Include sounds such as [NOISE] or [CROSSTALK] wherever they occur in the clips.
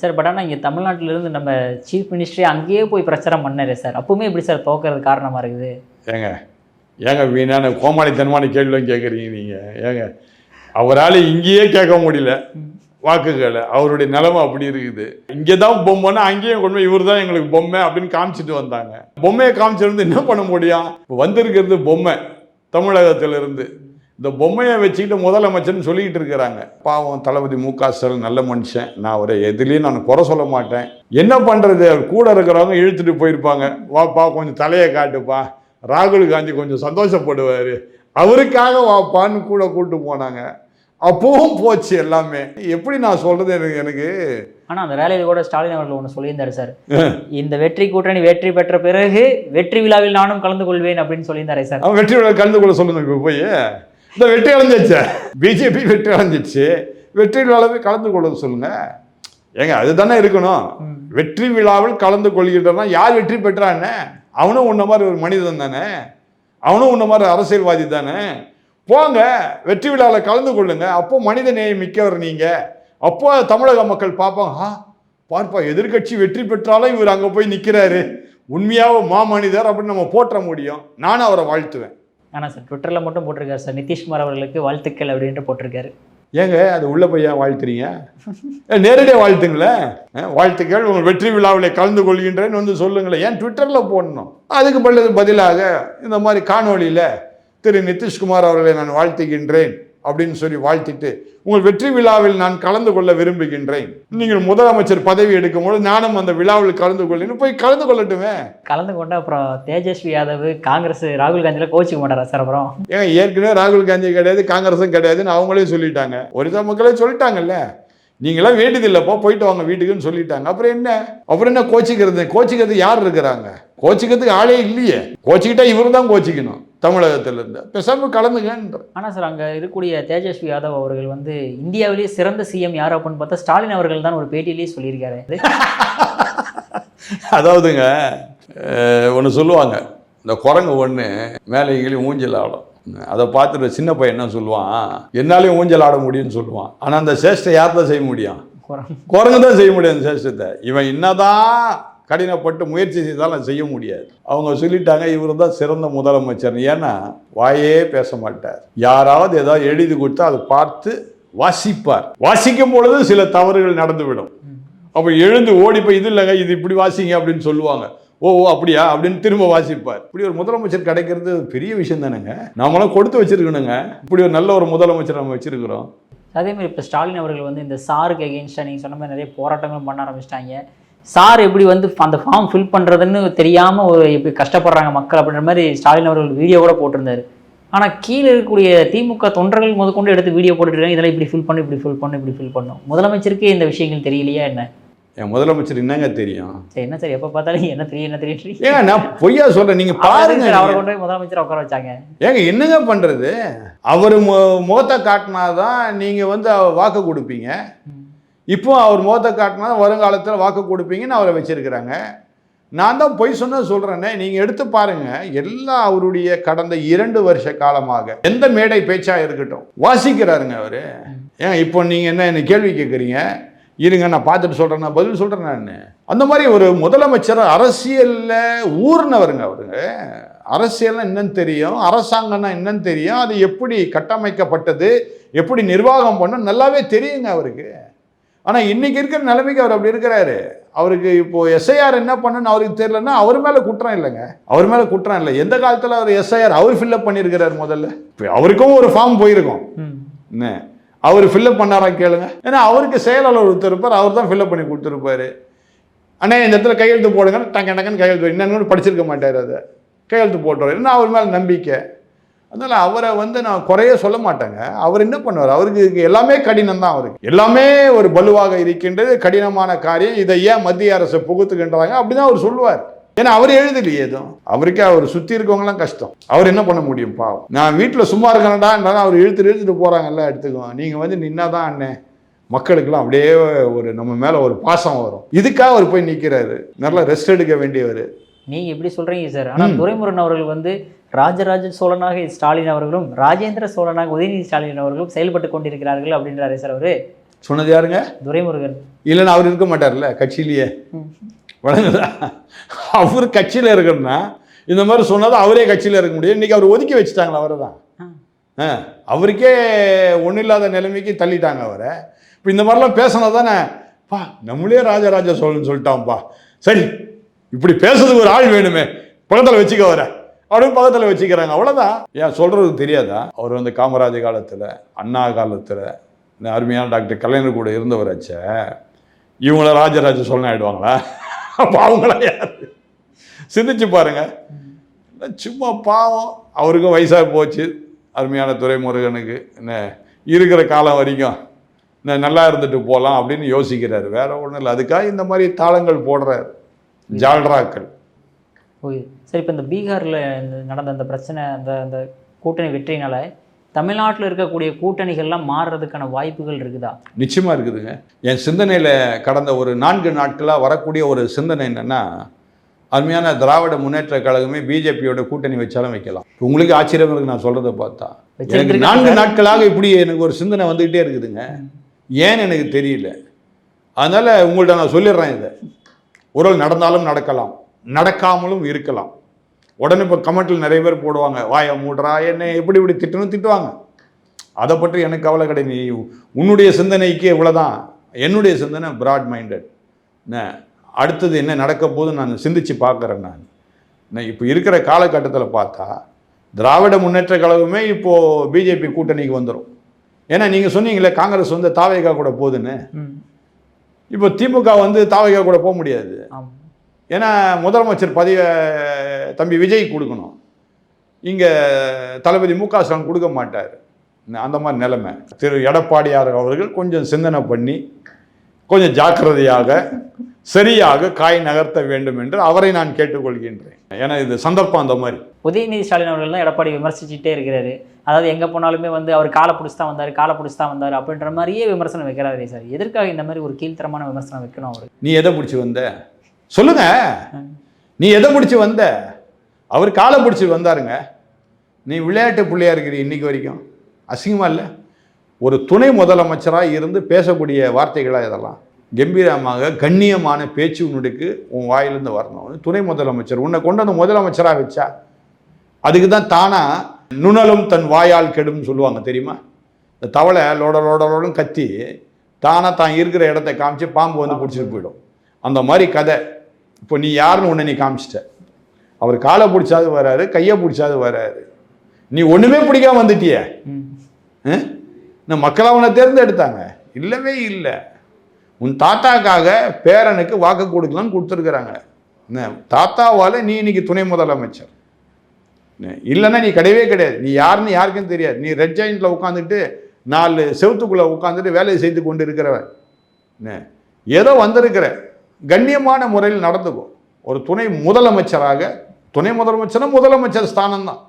Sir but ஆனால் இங்கே தமிழ்நாட்டிலிருந்து நம்ம சீஃப் மினிஸ்டரே அங்கேயே போய் பிரச்சாரம் பண்ணாரு சார். அப்பவுமே எப்படி சார் தோக்கிறது காரணமாக இருக்குது. ஏங்க ஏங்க வீணான கோமாளித்தனமான கேள்வியும் கேட்குறீங்க நீங்கள் ஏங்க அவரால் இங்கேயே கேட்க முடியல வாக்குகளை. அவருடைய நிலமை அப்படி இருக்குது. இங்கே தான் பொம்மைன்னா அங்கேயும் கொண்டு போய் இவர் தான் எங்களுக்கு பொம்மை அப்படின்னு காமிச்சிட்டு வந்தாங்க. பொம்மையை காமிச்சிருந்து என்ன பண்ண முடியும்? இப்போ வந்திருக்கிறது பொம்மை தமிழகத்திலிருந்து. இந்த பொம்மையை வச்சுக்கிட்டு முதலமைச்சர்னு சொல்லிக்கிட்டு இருக்கிறாங்க. பாவம் தளபதி மு க ஸ்டாலின் நல்ல மனுஷன். நான் அவரை எதுலேயும் நான் குறை சொல்ல மாட்டேன். என்ன பண்ணுறது கூட இருக்கிறவங்க இழுத்துட்டு போயிருப்பாங்க. வாப்பா கொஞ்சம் தலையை காட்டுப்பா. ராகுல் காந்தி கொஞ்சம் சந்தோஷப்படுவார். அவருக்காக வாப்பான்னு கூட கூட்டு போனாங்க. அப்பவும் போச்சு எல்லாமே. எப்படி நான் சொல்றது எனக்கு எனக்கு? ஆனால் அந்த ரேலியில் கூட ஸ்டாலின் அவர்கள் ஒன்று சொல்லியிருந்தாரு சார். இந்த வெற்றி கூட்டணி வெற்றி பெற்ற பிறகு வெற்றி விழாவில் நானும் கலந்து கொள்வேன் அப்படின்னு சொல்லியிருந்தாரே சார். அவன் வெற்றி விழா கலந்து கொள்ள சொல்லுங்க போய். இந்த வெற்றி அடைஞ்சிச்சு பிஜேபி வெற்றி அடைஞ்சிச்சு வெற்றி விழாவில் கலந்து கொள்ள சொல்லுங்க. ஏங்க அதுதானே இருக்கணும். வெற்றி விழாவில் கலந்து கொள்கிறனா யார் வெற்றி பெற்றான்னு அவனும் உன்ன மாதிரி ஒரு மனிதன் தானே. அவனும் உன்ன மாதிரி அரசியல்வாதி தானே. போங்க வெற்றி விழாவில் கலந்து கொள்ளுங்க. அப்போ மனித நேயம் மிக்கவர் நீங்க. அப்போ தமிழக மக்கள் பார்ப்பாங்க ஆ பார்ப்பா எதிர்க்கட்சி வெற்றி பெற்றாலும் இவர் அங்கே போய் நிற்கிறாரு உண்மையாக மாமனிதர் அப்படின்னு நம்ம போற்ற முடியும். நானும் அவரை வாழ்த்துவேன். ஆனால் சார் ட்விட்டரில் மட்டும் போட்டிருக்காரு சார். நிதிஷ்குமார் அவர்களுக்கு வாழ்த்துக்கள் அப்படின்ட்டு போட்டிருக்காரு. ஏங்க அது உள்ள போய் ஏன் வாழ்த்துறீங்க? நேரடியாக வாழ்த்துங்களேன் வாழ்த்துக்கள் உங்கள் வெற்றி விழாவில் கலந்து கொள்கின்றேன்னு வந்து சொல்லுங்களேன் ஏன் ட்விட்டரில் போடணும்? அதுக்கு பதில் பதிலாக இந்த மாதிரி காணொளியில் திரு நிதிஷ்குமார் அவர்களை நான் வாழ்த்துகின்றேன். அப்படின்னு சொல்லி வாழ்த்திட்டு உங்கள் வெற்றி விழாவில் நான் கலந்து கொள்ள விரும்புகின்றேன். நீங்கள் முதலமைச்சர் பதவி எடுக்கும்போது நானும் அந்த விழாவில் கலந்து கொள்ளுன்னு போய் கலந்து கொள்ளட்டுமே? கலந்து கொண்டு அப்புறம் தேஜஸ்வி யாதவ் காங்கிரஸ் ராகுல் காந்தியில் கோச்சிக்க மாட்டாரா சார் அப்புறம்? ஏங்க ஏற்கனவே ராகுல் காந்தி கிடையாது காங்கிரஸும் கிடையாதுன்னு அவங்களே சொல்லிட்டாங்க. ஒரிசா மக்களே சொல்லிட்டாங்கல்ல? நீங்களாம் வேண்டியதில்லைப்பா போயிட்டு வாங்க வீட்டுக்குன்னு சொல்லிட்டாங்க. அப்புறம் என்ன? அப்புறம் என்ன கோச்சிக்கிறது? கோச்சிக்கிறது யார் இருக்கிறாங்க? கோச்சிக்கிறதுக்கு ஆளே இல்லையே. கோச்சிக்கிட்டா இவர் தான் கோச்சிக்கணும். தமிழகத்துல இருந்து பேசாம கலந்துங்கன்ற ஆனால் சார் அங்கே இருக்கக்கூடிய தேஜஸ்வி யாதவ் அவர்கள் வந்து இந்தியாவிலேயே சிறந்த சிஎம் யார் அப்படின்னு பார்த்தா ஸ்டாலின் அவர்கள் தான் ஒரு பேட்டியிலேயே சொல்லியிருக்காரு. [LAUGHS] அதாவதுங்க ஒன்று சொல்லுவாங்க இந்த குரங்கு ஒன்று மேலே கீழே ஊஞ்சல் ஆடும். அதை பார்த்துட்டு சின்ன பையன் என்ன சொல்லுவான் என்னாலையும் ஊஞ்சல் ஆட முடியும்னு சொல்லுவான். ஆனால் அந்த சேஷ்டை யார் தான் செய்ய முடியும். குரங்கு தான் செய்ய முடியும் அந்த சேஷ்டத்தை. இவன் என்னதான் கடினப்பட்டு முயற்சி செய்தாலும் செய்ய முடியாது. அவங்க சொல்லிட்டாங்க இவர் தான் சிறந்த முதலமைச்சர் ஏன்னா வாயே பேச மாட்டார். யாராவது ஏதாவது எழுதி கொடுத்தா அதை பார்த்து வாசிப்பார். வாசிக்கும் பொழுது சில தவறுகள் நடந்துவிடும். அப்போ எழுந்து ஓடி போய் இது இல்லைங்க இது இப்படி வாசிங்க அப்படின்னு சொல்லுவாங்க. ஓ ஓ அப்படியா? அப்படின்னு திரும்ப வாசிப்பார். இப்படி ஒரு முதலமைச்சர் கிடைக்கிறது பெரிய விஷயம் தானேங்க. நாமெல்லாம் கொடுத்து வச்சிருக்கணுங்க. இப்படி ஒரு நல்ல ஒரு முதலமைச்சர் நம்ம வச்சிருக்கிறோம். அதே மாதிரி இப்போ ஸ்டாலின் அவர்கள் வந்து இந்த சாருக்கு எகெயின்ஸ்டாக நீங்கள் சொன்ன மாதிரி நிறைய போராட்டங்களும் பண்ண ஆரம்பிச்சிட்டாங்க. சார் எப்படி வந்து அந்த ஃபார்ம் ஃபில் பண்ணுறதுன்னு தெரியாமல் ஒரு எப்படி கஷ்டப்படுறாங்க மக்கள் அப்படின்ற மாதிரி ஸ்டாலின் அவர்கள் வீடியோ கூட போட்டிருந்தாரு. ஆனால் கீழே இருக்கக்கூடிய திமுக தொண்டர்கள் முதற்கொண்டு எடுத்து வீடியோ போட்டுருக்காங்க இதெல்லாம் இப்படி ஃபில் பண்ணு இப்படி ஃபில் பண்ணு இப்படி ஃபில் பண்ணும் முதலமைச்சருக்கே இந்த விஷயங்கள் தெரியலையா என்ன? என் முதலமைச்சர் என்னங்க தெரியும்? சரி என்ன சார் எப்போ பார்த்தாலும் என்ன தெரியும் என்ன தெரியும்? ஏங்க நான் பொய்யா சொல்றேன். நீங்க பாருங்க. அவரை. கொண்டு போய் முதலமைச்சர் உட்கார வச்சாங்க. ஏங்க என்னங்க பண்றது? அவர் மு- முகத்தை காட்டினாதான் நீங்க வந்து வாக்கு கொடுப்பீங்க. இப்போ அவர் முகத்தை காட்டினா வருங்காலத்தில் வாக்கு கொடுப்பீங்கன்னு அவரை வச்சிருக்கிறாங்க. நான் தான் பொய் சொன்ன சொல்கிறேன்னே நீங்கள் எடுத்து பாருங்கள் எல்லா அவருடைய கடந்த இரண்டு வருஷ காலமாக எந்த மேடை பேச்சாக இருக்கட்டும் வாசிக்கிறாருங்க அவர். ஏன் இப்போ நீங்கள் என்ன என்ன கேள்வி கேட்குறீங்க? இருங்க நான் பார்த்துட்டு சொல்கிறேன் நான் பதில் சொல்கிறேன் நான். அந்த மாதிரி ஒரு முதலமைச்சர் அரசியலில் ஊர்னவருங்க அவருங்க அரசியல்னா என்னன்னு தெரியும் அரசாங்கம்னா என்னன்னு தெரியும். அது எப்படி கட்டமைக்கப்பட்டது எப்படி நிர்வாகம் பண்ண நல்லாவே தெரியுங்க அவருக்கு. ஆனால் இன்னைக்கு இருக்கிற நிலைமைக்கு அவர் அப்படி இருக்கிறாரு. அவருக்கு இப்போ எஸ்ஐஆர் என்ன பண்ணுன்னு அவருக்கு தெரியலன்னா அவர் மேலே குற்றம் இல்லைங்க. அவர் மேலே குற்றம் இல்லை. எந்த காலத்தில் அவர் எஸ்ஐஆர் அவர் ஃபில்அப் பண்ணியிருக்கிறார் முதல்ல? இப்போ அவருக்கும் ஒரு ஃபார்ம் போயிருக்கும். என்ன? அவர் ஃபில்அப் பண்ணாரா கேளுங்க. ஏன்னா அவருக்கு செயலாளர் ஒருத்தர் இருப்பார் அவர் தான் ஃபில்அப் பண்ணி கொடுத்துருப்பாரு. அண்ணே இந்த இடத்துல கையெழுத்து போடுங்க டங்க டக்குன்னு கையெழுத்து என்னன்னு படிச்சிருக்க மாட்டார் அதை. கையெழுத்து போட்டுருவார். என்ன அவர் மேலே நம்பிக்கை. அதனால் அவரை வந்து நான் குறைய சொல்ல மாட்டேங்க. அவர் என்ன பண்ணுவார்? அவருக்கு எல்லாமே கடினம் தான் அவருக்கு. எல்லாமே ஒரு பலுவாக இருக்கின்றது கடினமான காரியம். இதை ஏன் மத்திய அரசு புகுத்துக்கின்றாங்க அப்படிதான் அவர் சொல்லுவார். ஏன்னா அவர் எழுதலையே எதுவும். அவருக்கே அவர் சுற்றி இருக்கவங்களாம் கஷ்டம். அவர் என்ன பண்ண முடியும்? பாவம். நான் வீட்டில் சும்மா இருக்கணும்டான்றாலும் அவர் இழுத்து இழுத்துட்டு போகிறாங்கல்ல எடுத்துக்குவோம் நீங்கள் வந்து நின்னாதான் அண்ணே. மக்களுக்கெல்லாம் அப்படியே ஒரு நம்ம மேலே ஒரு பாசம் வரும். இதுக்காக அவர் போய் நிற்கிறாரு நல்லா ரெஸ்ட் எடுக்க வேண்டியவர். நீங்க எப்படி சொல்றீங்க சார் ஆனா துரைமுருகன் அவர்கள் வந்து ராஜராஜ சோழனாக ஸ்டாலின் அவர்களும் ராஜேந்திர சோழனாக உதயநிதி ஸ்டாலின் அவர்களும் செயல்பட்டு கொண்டிருக்கிறார்கள் அப்படின்றாரு சார் அவரு. சொன்னது யாருங்க? துரைமுருகன். இல்லைன்னா அவர் இருக்க மாட்டார்ல கட்சியிலேயே. வழங்குதா? அவர் கட்சியில் இருக்கணும்னா இந்த மாதிரி சொன்னது அவரே கட்சியில் இருக்க முடியும். இன்னைக்கு அவர் ஒதுக்கி வச்சுட்டாங்களா அவரை தான்? அவருக்கே ஒன்றும் இல்லாத நிலைமைக்கு தள்ளிட்டாங்க அவரை. இப்போ இந்த மாதிரிலாம் பேசினது தானே? பா நம்மளே ராஜராஜ சோழன் சொல்லிட்டான்ப்பா சரி இப்படி பேசுறதுக்கு ஒரு ஆள் வேணுமே. பக்கத்தில் வச்சுக்க வர அப்படின்னு பக்கத்தில் வச்சுக்கிறாங்க. அவ்வளோதான் ஏன் சொல்கிறது தெரியாதா? அவர் வந்து காமராஜர் காலத்தில் அண்ணா காலத்தில் இந்த அருமையான டாக்டர் கலைஞர் கூட இருந்தவராச்ச இவங்கள ராஜராஜ சொல்லணும் ஆயிடுவாங்களா? அப்போ அவங்கள யார்? சிந்திச்சு பாருங்க. சும்மா பாவம். அவருக்கும் வயசாக போச்சு. அருமையான துறைமுருகனுக்கு என்ன இருக்கிற காலம் வரைக்கும் என்ன நல்லா இருந்துட்டு போகலாம் அப்படின்னு யோசிக்கிறார். வேற ஒன்றும் இல்லை. அதுக்காக இந்த மாதிரி தாளங்கள் போடுறாரு. ஜால்ராக்கள். ஓகே சரி இப்போ இந்த பீகாரில் இந்த நடந்த அந்த பிரச்சனை அந்த அந்த கூட்டணி வெற்றினால தமிழ்நாட்டில் இருக்கக்கூடிய கூட்டணிகள்லாம் மாறுறதுக்கான வாய்ப்புகள் இருக்குதா? நிச்சயமாக இருக்குதுங்க. என் சிந்தனையில் கடந்த ஒரு நான்கு நாட்களாக வரக்கூடிய ஒரு சிந்தனை என்னென்னா அருமையான திராவிட முன்னேற்ற கழகமே பிஜேபியோட கூட்டணி வச்சாலும் வைக்கலாம். உங்களுக்கு ஆச்சரியம் இருக்கு நான் சொல்கிறத பார்த்தா. எனக்கு நான்கு. நாட்களாக இப்படி எனக்கு ஒரு சிந்தனை வந்துக்கிட்டே இருக்குதுங்க. ஏன்னு எனக்கு தெரியல? அதனால் உங்கள்ட்ட நான் சொல்லிடுறேன் இதை. உறவு நடந்தாலும் நடக்கலாம். நடக்காமலும் இருக்கலாம். உடனே இப்போ கமெண்ட்டில் நிறைய பேர் போடுவாங்க வாயை மூடுறா என்ன எப்படி இப்படி திட்டணும் திட்டுவாங்க. அதை பற்றி எனக்கு கவலை கிடையாது. நீ உன்னுடைய சிந்தனைக்கு இவ்வளோதான் என்னுடைய சிந்தனை பிராட் மைண்டட் என்ன அடுத்தது என்ன நடக்க போது நான் சிந்திச்சு பார்க்குறேன் நான். நான் இப்போ இருக்கிற காலகட்டத்தில் பார்த்தா திராவிட முன்னேற்ற கழகமே இப்போது பிஜேபி கூட்டணிக்கு வந்துடும் ஏன்னா நீங்கள் சொன்னீங்களே காங்கிரஸ் வந்து தாவேகா கூட போகுதுன்னு. இப்போ திமுக வந்து தாவேகா கூட போக முடியாது. ஏன்னா முதலமைச்சர் பதவியை தம்பி விஜய் கொடுக்கணும். இங்கே தளபதி மு க ஸ்டாலின் கொடுக்க மாட்டார். அந்த மாதிரி நிலைமை. திரு எடப்பாடியார் அவர்கள் கொஞ்சம் சிந்தனை பண்ணி கொஞ்சம் ஜாக்கிரதையாக சரியாக காய் நகர்த்த வேண்டும் என்று அவரை நான் கேட்டுக்கொள்கின்றேன். ஏன்னா இது சந்தர்ப்பம் அந்த மாதிரி. உதயநிதி ஸ்டாலின் அவர்கள் தான் எடப்பாடி விமர்சிச்சுட்டே இருக்கிறாரு. அதாவது எங்கே போனாலுமே வந்து அவர் காலை பிடிச்சி தான் வந்தார் காலை பிடிச்சி தான் வந்தார் அப்படின்ற மாதிரியே விமர்சனம் வைக்கிறாரே சார். எதற்காக இந்த மாதிரி ஒரு கீழ்த்தரமான விமர்சனம் வைக்கணும் அவர்? நீ எதை பிடிச்சி வந்த? சொல்லுங்க. நீ எதை பிடிச்சி வந்த? அவர் காலை பிடிச்சி வந்தாருங்க. நீ விளையாட்டு பிள்ளையா இருக்கிற இன்னைக்கு வரைக்கும். அசிங்கமா இல்லை? ஒரு துணை முதலமைச்சராக இருந்து பேசக்கூடிய வார்த்தைகளாக இதெல்லாம். கம்பீரமாக கண்ணியமான பேச்சு உன்னுக்கு உன் வாயிலிருந்து வரணும். துணை முதலமைச்சர். உன்னை கொண்டு வந்து முதலமைச்சராக வச்சா. அதுக்கு தான் தானா நுணலும் தன் வாயால் கெடும்னு சொல்லுவாங்க தெரியுமா? இந்த தவளை லோட லோட லோடன்னு கத்தி தானாக தான் இருக்கிற இடத்த காமிச்சு பாம்பு வந்து பிடிச்சிட்டு போயிடும். அந்த மாதிரி கதை. இப்போ நீ யாருன்னு உன்னை நீ காமிச்சிட்ட. அவர் காலை பிடிச்சாது வராரு கையை பிடிச்சாது வராரு. நீ ஒண்ணுமே பிடிக்காம வந்துட்டியே? இந்த மக்கள் அவனை தேர்ந்தெடுத்தாங்க. இல்லவே இல்லை. உன் தாத்தாக்காக பேரனுக்கு வாக்கு கொடுக்கலான்னு கொடுத்துருக்குறாங்க. தாத்தாவால் நீ இன்னைக்கு துணை முதலமைச்சர். இல்லைன்னா நீ கிடையவே கிடையாது. நீ யாருன்னு யாருக்கும் தெரியாது. நீ ரெட் ஜாயிண்டில் உட்காந்துட்டு நாலு செவுத்துக்குள்ளே உட்காந்துட்டு வேலையை செய்து கொண்டு இருக்கிறவன் ஏதோ வந்திருக்கிற. கண்ணியமான முறையில் நடந்துக்கும் ஒரு துணை முதலமைச்சராக துணை முதலமைச்சர்னா முதலமைச்சர் ஸ்தானம் தான்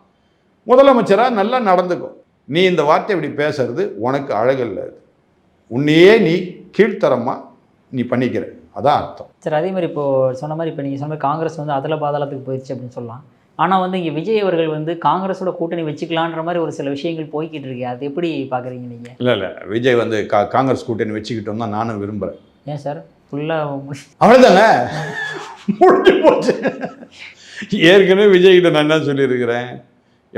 முதலமைச்சராக நல்லா நடந்துக்கும் நீ இந்த வார்த்தை இப்படி பேசுறது உனக்கு அழகில்ல உன்னையே நீ கீழ்த்தரமாக நீ பண்ணிக்கிற. அதான் அர்த்தம். சரி அதே மாதிரி இப்போ சொன்ன மாதிரி இப்போ நீங்கள் சொன்ன மாதிரி காங்கிரஸ் வந்து அதில் பாதாளத்துக்கு போயிடுச்சு அப்படின்னு சொல்லலாம். ஆனால் வந்து இங்கே விஜய் அவர்கள் வந்து காங்கிரஸோட கூட்டணி வச்சுக்கலான்ற மாதிரி ஒரு சில விஷயங்கள் போய்கிட்டு இருக்கு. அது எப்படி பார்க்குறீங்க நீங்கள் இல்லை இல்லை. விஜய் வந்து கா காங்கிரஸ் கூட்டணி வச்சுக்கிட்டோம் தான் நானும் விரும்புகிறேன் ஏன் சார்? ஃபுல்லாக அவ்வளோதாங்க முடிஞ்சு போச்சு. ஏற்கனவே விஜய்கிட்ட நான் என்ன சொல்லியிருக்கிறேன்?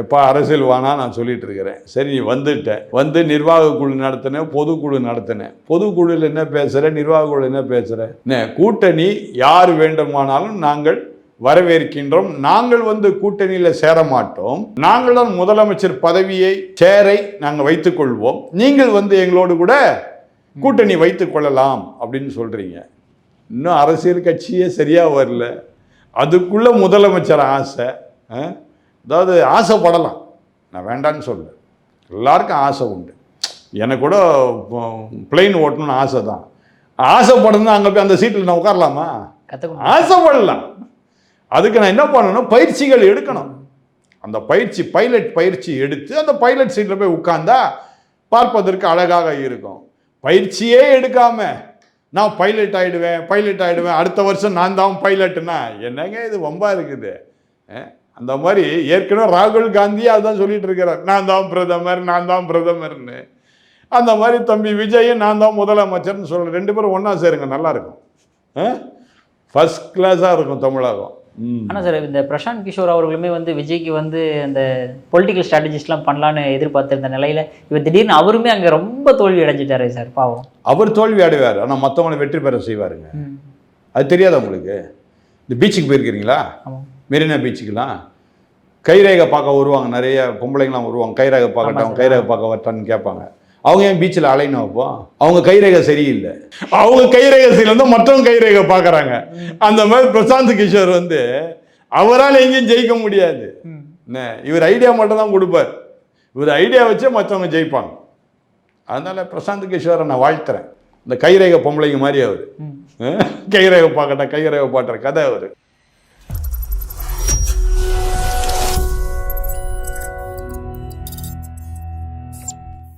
எப்பா அரசியல் வானா நான் சொல்லிட்டு இருக்கிறேன் சரி நீ வந்துட்ட. வந்து நிர்வாக குழு நடத்தினேன் பொதுக்குழு நடத்தினேன் பொதுக்குழுவில் என்ன பேசுகிற நிர்வாக குழு என்ன பேசுகிற என்ன கூட்டணி யார் வேண்டுமானாலும் நாங்கள் வரவேற்கின்றோம். நாங்கள் வந்து கூட்டணியில் சேர மாட்டோம் நாங்கள் தான் முதலமைச்சர் பதவியை சேரை நாங்கள் வைத்துக்கொள்வோம். நீங்கள் வந்து எங்களோடு கூட கூட்டணி வைத்துக் கொள்ளலாம் அப்படின்னு சொல்கிறீங்க இன்னும் அரசியல் கட்சியே சரியாக வரல. அதுக்குள்ளே முதலமைச்சர் ஆசை? அதாவது ஆசைப்படலாம். நான் வேண்டான்னு சொல்ல எல்லாருக்கும் ஆசை உண்டு. எனக்கு கூட பிளெயின் ஓட்டணும்னு ஆசை தான். ஆசைப்படணும் அங்கே போய் அந்த சீட்டில் நான் உட்காரலாமா? ஆசைப்படலாம். அதுக்கு நான் என்ன பண்ணணும்? பயிற்சிகள் எடுக்கணும். அந்த பயிற்சி பைலட் பயிற்சி எடுத்து அந்த பைலட் சீட்டில் போய் உட்கார்ந்தா பார்ப்பதற்கு அழகாக இருக்கும். பயிற்சியே எடுக்காம நான் பைலட் ஆயிடுவேன் பைலட் ஆகிடுவேன் அடுத்த வருஷம் நான் தான் பைலட்டுனா என்னங்க இது வம்பா இருக்குது? அந்த மாதிரி ஏற்கனவே ராகுல் காந்தி அதுதான் சொல்லிட்டு இருக்கிறார். நான் தான் பிரதமர் நான் தான் பிரதமர்னு. அந்த மாதிரி தம்பி விஜயும் நான் தான் முதலமைச்சர்னு சொல்கிறேன் ரெண்டு பேரும் ஒன்றா சேருங்க நல்லாயிருக்கும் ஃபஸ்ட் ஃபர்ஸ்ட் கிளாஸாக இருக்கும் தமிழகம். ம். ஆனா சார் இந்த பிரசாந்த் கிஷோர் அவர்களுமே வந்து விஜய்க்கு வந்து அந்த பொலிட்டிக்கல் ஸ்ட்ராட்டஜிஸ்ட்லாம் பண்ணலான்னு எதிர்பார்த்திருந்த நிலையில இவர் திடீர்னு அவருமே அங்க ரொம்ப தோல்வி அடைஞ்சிட்டாரு சார் பாவம். அவர் தோல்வி அடைவார் ஆனால் மற்றவங்களை வெற்றி பெற செய்வாருங்க. அது தெரியாதா உங்களுக்கு? இந்த பீச்சுக்கு போயிருக்கிறீங்களா மெரினா பீச்சுக்கெலாம் கைரேகை பார்க்க வருவாங்க நிறைய பொம்பளைங்களாம் வருவாங்க கைரேகை பார்க்கட்டும் கைரேகை பார்க்க வரட்டான்னு கேட்பாங்க. அவங்க ஏன் பீச்சில் அலையணும் அப்போ? அவங்க கைரேகை சரியில்லை. அவங்க கைரேகை சரியில்லை மற்றவங்க கைரேகை பார்க்குறாங்க. அந்த மாதிரி பிரசாந்த் கிஷோர் வந்து அவரால் எங்கேயும் ஜெயிக்க முடியாது. என்ன? இவர் ஐடியா மட்டும் தான் கொடுப்பார். இவர் ஐடியா வச்சே மற்றவங்க ஜெயிப்பாங்க. அதனால பிரசாந்த் கிஷோரை நான் வாழ்த்துறேன். இந்த கைரேகை பொம்பளைங்க மாதிரி அவர். கைரேகை பார்க்கட்டா கைரேகை பாட்டுற கதை அவர்.